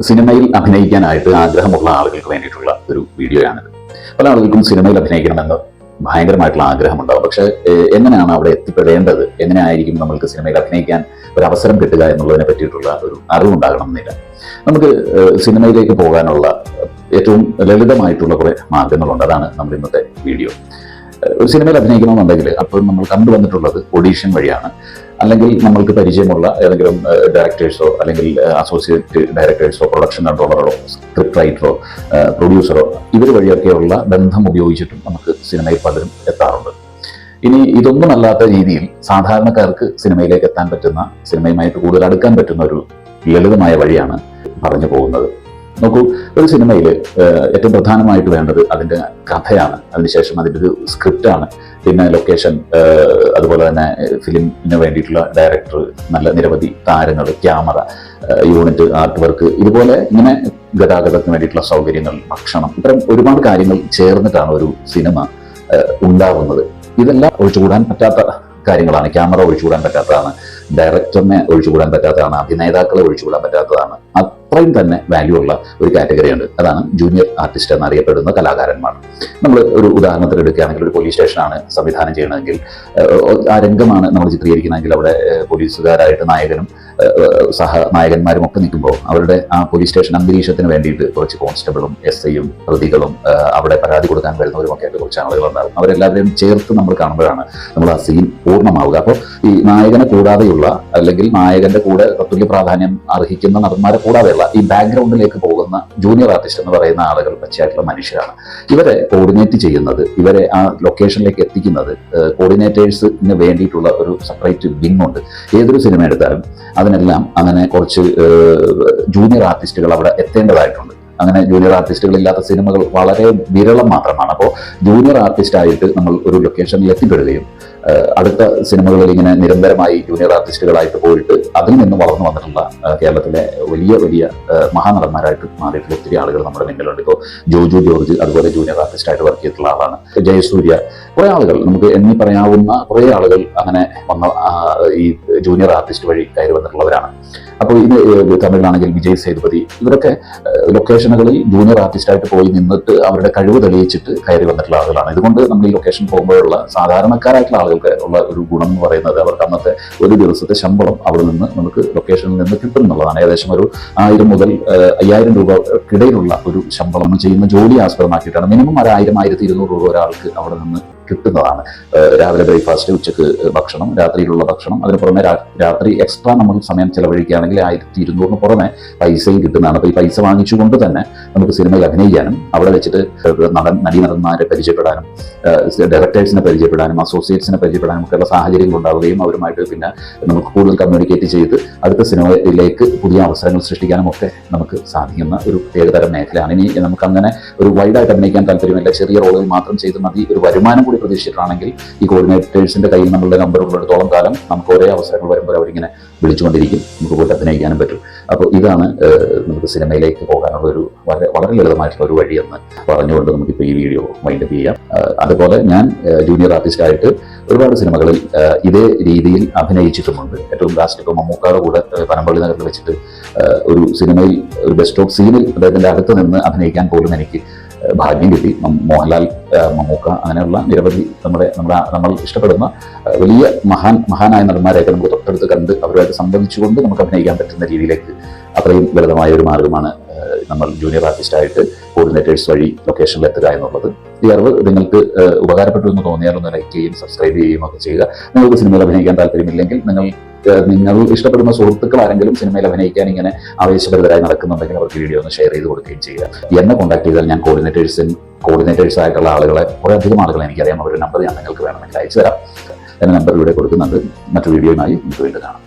സിനിമയിൽ അഭിനയിക്കാനായിട്ട് ആഗ്രഹമുള്ള ആളുകൾക്ക് വേണ്ടിയിട്ടുള്ള ഒരു വീഡിയോയാണിത്. പല ആളുകൾക്കും സിനിമയിൽ അഭിനയിക്കണമെന്ന് ഭയങ്കരമായിട്ടുള്ള ആഗ്രഹമുണ്ടാവും. പക്ഷേ എങ്ങനെയാണ് അവിടെ എത്തിപ്പെടേണ്ടത്? എങ്ങനെയായിരിക്കും നമ്മൾക്ക് സിനിമയിൽ അഭിനയിക്കാൻ ഒരു അവസരം കിട്ടുക എന്നുള്ളതിനെ പറ്റിയിട്ടുള്ള ഒരു അറിവുണ്ടാകണമെന്നില്ല. നമുക്ക് സിനിമയിലേക്ക് പോകാനുള്ള ഏറ്റവും ലളിതമായിട്ടുള്ള കുറേ മാർഗങ്ങളുണ്ട്. അതാണ് നമ്മുടെ ഇന്നത്തെ വീഡിയോ. ഒരു സിനിമയിൽ അഭിനയിക്കണമെന്നുണ്ടെങ്കിൽ അപ്പോൾ നമ്മൾ കണ്ടുവന്നിട്ടുള്ളത് ഓഡീഷൻ വഴിയാണ്. അല്ലെങ്കിൽ നമ്മൾക്ക് പരിചയമുള്ള ഏതെങ്കിലും ഡയറക്ടേഴ്സോ അല്ലെങ്കിൽ അസോസിയേറ്റ് ഡയറക്ടേഴ്സോ പ്രൊഡക്ഷൻ കൺട്രോളറോ സ്ക്രിപ്റ്റ് റൈറ്ററോ പ്രൊഡ്യൂസറോ ഇവർ വഴിയൊക്കെയുള്ള ബന്ധം ഉപയോഗിച്ചിട്ടും നമുക്ക് സിനിമയിൽ പലരും എത്താറുണ്ട്. ഇനി ഇതൊന്നുമല്ലാത്ത രീതിയിൽ സാധാരണക്കാർക്ക് സിനിമയിലേക്ക് എത്താൻ പറ്റുന്ന സിനിമയുമായിട്ട് കൂടുതൽ അടുക്കാൻ പറ്റുന്ന ഒരു ലളിതമായ വഴിയാണ് പറഞ്ഞു പോകുന്നത്. നോക്കൂ ഒരു സിനിമയിൽ ഏറ്റവും പ്രധാനമായിട്ട് വേണ്ടത് അതിന്റെ കഥയാണ്. അതിനുശേഷം അതിന്റെ ഒരു സ്ക്രിപ്റ്റാണ്. പിന്നെ ലൊക്കേഷൻ അതുപോലെ തന്നെ ഫിലിമിന് വേണ്ടിയിട്ടുള്ള ഡയറക്ടർ നല്ല നിരവധി താരങ്ങൾ ക്യാമറ യൂണിറ്റ് ആർട്ട് വർക്ക് ഇതുപോലെ ഇങ്ങനെ ഗതാഗതത്തിന് വേണ്ടിയിട്ടുള്ള സൗകര്യങ്ങൾ ഭക്ഷണം ഇത്തരം ഒരുപാട് കാര്യങ്ങൾ ചേർന്നിട്ടാണ് ഒരു സിനിമ ഉണ്ടാവുന്നത്. ഇതെല്ലാം ഒഴിച്ചുകൂടാൻ പറ്റാത്ത കാര്യങ്ങളാണ്. ക്യാമറ ഒഴിച്ചുകൂടാൻ പറ്റാത്തതാണ്. ഡയറക്ടറിനെ ഒഴിച്ചുകൂടാൻ പറ്റാത്തതാണ്. അഭിനേതാക്കളെ ഒഴിച്ചുകൂടാൻ പറ്റാത്തതാണ്. അത്രയും തന്നെ വാല്യൂ ഉള്ള ഒരു കാറ്റഗറി ഉണ്ട്. അതാണ് ജൂനിയർ ആർട്ടിസ്റ്റ് എന്നറിയപ്പെടുന്ന കലാകാരന്മാർ. നമ്മൾ ഒരു ഉദാഹരണത്തിന് എടുക്കുകയാണെങ്കിൽ ഒരു പോലീസ് സ്റ്റേഷനാണ് സംവിധാനം ചെയ്യണമെങ്കിൽ ആ രംഗമാണ് നമ്മൾ ചിത്രീകരിക്കണമെങ്കിൽ അവിടെ പോലീസുകാരായിട്ട് നായകനും ഏഹ്, സഹ നായകന്മാരും ഒക്കെ നിൽക്കുമ്പോൾ അവരുടെ ആ പോലീസ് സ്റ്റേഷൻ അന്തരീക്ഷത്തിന് വേണ്ടിയിട്ട് കുറച്ച് കോൺസ്റ്റബിളും എസ് ഐയും പ്രതികളും അവിടെ പരാതി കൊടുക്കാൻ വരുന്നവരും ഒക്കെ ആയിട്ട് കുറച്ച് ആളുകൾ ഉണ്ടാകും. അവരെല്ലാവരെയും ചേർത്ത് നമ്മൾ കാണുമ്പോഴാണ് നമ്മൾ ആ സീൻ പൂർണമാവുക. അപ്പോൾ ഈ നായകനെ കൂടാതെയുള്ള അല്ലെങ്കിൽ നായകന്റെ കൂടെ തത്തുല്യ പ്രാധാന്യം അർഹിക്കുന്ന നടന്മാരെ കൂടാതെയുള്ള ഈ ബാക്ക്ഗ്രൗണ്ടിലേക്ക് പോകുന്ന ജൂനിയർ ആർട്ടിസ്റ്റ് എന്ന് പറയുന്ന ആളുകൾ പച്ചയായിട്ടുള്ള മനുഷ്യരാണ്. ഇവരെ കോർഡിനേറ്റ് ചെയ്യുന്നത് ഇവരെ ആ ലൊക്കേഷനിലേക്ക് എത്തിക്കുന്നത് കോർഡിനേറ്റേഴ്സിന് വേണ്ടിയിട്ടുള്ള ഒരു സെപ്പറേറ്റ് ഉണ്ട്. ഏതൊരു സിനിമ എടുത്താലും അതിനെല്ലാം അങ്ങനെ കുറച്ച് ജൂനിയർ ആർട്ടിസ്റ്റുകൾ അവിടെ എത്തേണ്ടതായിട്ടുണ്ട്. അങ്ങനെ ജൂനിയർ ആർട്ടിസ്റ്റുകൾ ഇല്ലാത്ത സിനിമകൾ വളരെ വിരളം മാത്രമാണ്. അപ്പോൾ ജൂനിയർ ആർട്ടിസ്റ്റ് ആയിട്ട് നമ്മൾ ഒരു ലൊക്കേഷനിൽ എത്തിപ്പെടുകയും അടുത്ത സിനിമകളിൽ ഇങ്ങനെ നിരന്തരമായി ജൂനിയർ ആർട്ടിസ്റ്റുകളായിട്ട് പോയിട്ട് അതിൽ നിന്ന് വളർന്നു വന്നിട്ടുള്ള കേരളത്തിലെ വലിയ വലിയ മഹാനടന്മാരായിട്ട് മാറിയിട്ടുള്ള ഒത്തിരി ആളുകൾ നമ്മുടെ മുന്നിലുണ്ട് ഇപ്പോൾ ജോജു ജോർജ് അതുപോലെ ജൂനിയർ ആർട്ടിസ്റ്റായിട്ട് വർക്ക് ചെയ്തിട്ടുള്ള ആളാണ്. ജയസൂര്യ കുറേ ആളുകൾ നമുക്ക് എണ്ണി പറയാവുന്ന കുറേ ആളുകൾ അങ്ങനെ വന്ന ഈ ജൂനിയർ ആർട്ടിസ്റ്റ് വഴി കയറി വന്നിട്ടുള്ളവരാണ്. അപ്പോൾ ഇത് തമിഴിലാണെങ്കിൽ വിജയ് സേതുപതി ഇവരൊക്കെ ലൊക്കേഷനുകളിൽ ജൂനിയർ ആർട്ടിസ്റ്റായിട്ട് പോയി നിന്നിട്ട് അവരുടെ കഴിവ് തെളിയിച്ചിട്ട് കയറി വന്നിട്ടുള്ള ആളുകളാണ്. ഇതുകൊണ്ട് നമ്മൾ ഈ ലൊക്കേഷൻ പോകുമ്പോഴുള്ള സാധാരണക്കാരായിട്ടുള്ള ആളുകൾക്ക് ഉള്ള ഒരു ഗുണം എന്ന് പറയുന്നത് അവർക്ക് അന്നത്തെ ഒരു ദിവസത്തെ ശമ്പളം അവിടെ നിന്ന് നമുക്ക് ലൊക്കേഷനിൽ നിന്ന് കിട്ടും എന്നുള്ളതാണ്. ഏകദേശം ഒരു ആയിരം മുതൽ അയ്യായിരം രൂപക്കിടയിലുള്ള ഒരു ശമ്പളം ചെയ്യുന്ന ജോലി ആസ്പദമാക്കിയിട്ടാണ്. മിനിമം ഒരു ആയിരം ആയിരത്തി ഇരുന്നൂറ് രൂപ ഒരാൾക്ക് അവിടെ നിന്ന് കിട്ടുന്നതാണ്. രാവിലെ ബ്രേക്ക്ഫാസ്റ്റ് ഉച്ചയ്ക്ക് ഭക്ഷണം രാത്രിയിലുള്ള ഭക്ഷണം. അതിന് പുറമെ രാത്രി എക്സ്ട്രാ നമ്മൾ സമയം ചിലവഴിക്കുകയാണെങ്കിൽ ആയിരത്തി ഇരുന്നൂറിന് പുറമെ പൈസയും കിട്ടുന്നതാണ്. അപ്പോൾ ഈ പൈസ വാങ്ങിച്ചുകൊണ്ട് തന്നെ നമുക്ക് സിനിമയിൽ അഭിനയിക്കാനും അവിടെ വെച്ചിട്ട് നടൻ നടി നടന്മാരെ പരിചയപ്പെടാനും ഡയറക്ടേഴ്സിനെ പരിചയപ്പെടാനും അസോസിയേറ്റ്സിനെ പരിചയപ്പെടാനും ഒക്കെയുള്ള സാഹചര്യങ്ങൾ ഉണ്ടാവുകയും അവരുമായിട്ട് പിന്നെ നമുക്ക് കൂടുതൽ കമ്മ്യൂണിക്കേറ്റ് ചെയ്ത് അടുത്ത സിനിമയിലേക്ക് പുതിയ അവസരങ്ങൾ സൃഷ്ടിക്കാനും ഒക്കെ നമുക്ക് സാധിക്കുന്ന ഒരു പ്രത്യേകതരം മേഖലയാണ്. ഇനി നമുക്ക് അങ്ങനെ ഒരു വൈഡായിട്ട് അഭിനയിക്കാൻ താല്പര്യമില്ല. ചെറിയ റോളുകൾ മാത്രം ചെയ്ത് മതി. ഒരു വരുമാനം കൂടി പ്രതീക്ഷിച്ചിട്ടാണെങ്കിൽ ഈ കോർഡിനേറ്റേഴ്സിന്റെ കയ്യിൽ നമ്മളുടെ നമ്പർ ഉള്ളിടത്തോളം കാലം നമുക്ക് ഒരേ അവസരങ്ങൾ വരുമ്പോൾ അവരിങ്ങനെ വിളിച്ചുകൊണ്ടിരിക്കും. നമുക്ക് പോയിട്ട് അഭിനയിക്കാനും പറ്റും. അപ്പോൾ ഇതാണ് നമുക്ക് സിനിമയിലേക്ക് പോകാനുള്ള ഒരു വളരെ വളരെ ലളിതമായിട്ടുള്ള ഒരു വഴിയെന്ന് പറഞ്ഞുകൊണ്ട് നമുക്കിപ്പോൾ ഈ വീഡിയോ വൈൻഡപ്പ് ചെയ്യാം. അതുപോലെ ഞാൻ ജൂനിയർ ആർട്ടിസ്റ്റ് ആയിട്ട് ഒരുപാട് സിനിമകളിൽ ഇതേ രീതിയിൽ അഭിനയിച്ചിട്ടുമുണ്ട്. ഏറ്റവും ലാസ്റ്റ് ഇപ്പോൾ മമ്മൂക്കാട് കൂടെ പനമ്പള്ളി നഗറിൽ വെച്ചിട്ട് ഒരു സിനിമയിൽ ഒരു ബെസ്റ്റ് ഓഫ് സീനിൽ അദ്ദേഹത്തിന്റെ അടുത്ത് നിന്ന് അഭിനയിക്കാൻ പോലും എനിക്ക് ഭാഗ്യം കിട്ടി. മോഹൻലാൽ മമ്മൂക്ക അങ്ങനെയുള്ള നിരവധി നമ്മുടെ നമ്മുടെ നമ്മൾ ഇഷ്ടപ്പെടുന്ന വലിയ മഹാൻ മഹാനായ നടന്മാരെയൊക്കെ നമുക്ക് തൊട്ടടുത്ത് കണ്ട് അവരുമായിട്ട് സംബന്ധിച്ചുകൊണ്ട് നമുക്ക് അഭിനയിക്കാൻ പറ്റുന്ന രീതിയിലേക്ക് അത്രയും ലളിതമായ ഒരു മാർഗമാണ് നമ്മൾ ജൂനിയർ ആർട്ടിസ്റ്റ് ആയിട്ട് കോർഡിനേറ്റേഴ്സ് വഴി ലൊക്കേഷനിൽ എത്തുക എന്നുള്ളത്. ഈ അറിവ് നിങ്ങൾക്ക് ഉപകാരപ്പെട്ടു എന്ന് തോന്നിയാൽ ഒന്ന് ലൈക്ക് ചെയ്യുകയും സബ്സ്ക്രൈബ് ചെയ്യുകയും ഒക്കെ ചെയ്യുക. നിങ്ങൾക്ക് സിനിമയിൽ അഭിനയിക്കാൻ താല്പര്യമില്ലെങ്കിൽ നിങ്ങൾ നിങ്ങൾ ഇഷ്ടപ്പെടുന്ന സുഹൃത്തുക്കൾ ആരെങ്കിലും സിനിമയിൽ അഭിനയിക്കാൻ ഇങ്ങനെ ആവേശഭരിതരായി നടക്കുന്നുണ്ടെങ്കിൽ അവർക്ക് വീഡിയോ ഒന്ന് ഷെയർ ചെയ്ത് കൊടുക്കുകയും ചെയ്യുക. എന്നെ കോൺടാക്ട് ചെയ്താൽ ഞാൻ കോർഡിനേറ്റേഴ്സിൻ കോർഡിനേറ്റേഴ്സ് ആയിട്ടുള്ള ആളുകളെ കുറേ അധികം ആളുകളെ എനിക്കറിയാം. അവരുടെ നമ്പർ ഞാൻ നിങ്ങൾക്ക് വേണമെങ്കിൽ അയച്ചു തരാം എന്ന നമ്പർ ഇവിടെ കൊടുക്കുന്നുണ്ട്. മറ്റു വീഡിയോയുമായി നമുക്ക് വീണ്ടും കാണാം.